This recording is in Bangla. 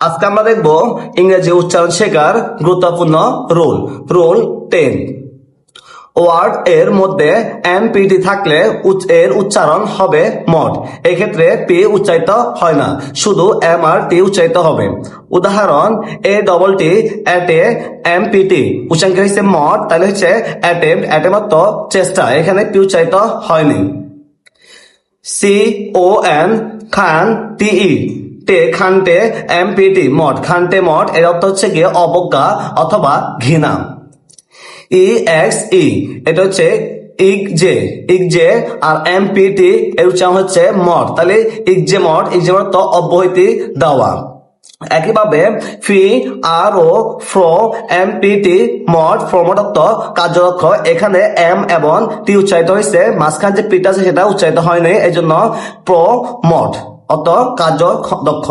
আজকে আমরা দেখব ইংরেজি উচ্চারণ শেখার গুরুত্বপূর্ণ রুল। রুল টেন ওয়ার্ড এর মধ্যে এম পিটি থাকলে এর উচ্চারণ হবে মড। এক্ষেত্রে পি উচ্চারিত হয় না, শুধু এম আর টি উচ্চারিত হবে। উদাহরণ, এ ডবল টি এট এ এম পিটি উচ্চারণ হচ্ছে মড, তাহলে হচ্ছে অ্যাটেম্প অর্থ চেষ্টা। এখানে পি উচ্চারিত হয়নি। সি ও এন খান টিই টে খানটে এম পিটি মঠ। খানটে মঠ, এর অর্থ হচ্ছে গিয়ে অবজ্ঞা অথবা ঘৃণা। ই, এক্স, ই, এটা হচ্ছে ইক জে ইক জে, আর এম পিটি এর উচ্চারণ হচ্ছে মঠ। তাহলে ইক জে মঠ ইক জে মঠ তো অব্যাহতি দেওয়া। একইভাবে ফি, আর, ও, ফ্রো এম পিটি মড ফ্রমদত্ত কার্যরক্ষ। এখানে এম এবং টি উচ্চারিত হয়েছে। মাঝখান যে পিটা আছে সেটা উচ্চারিত হয়নি। এই জন্য প্র মড অত কার্য দক্ষ।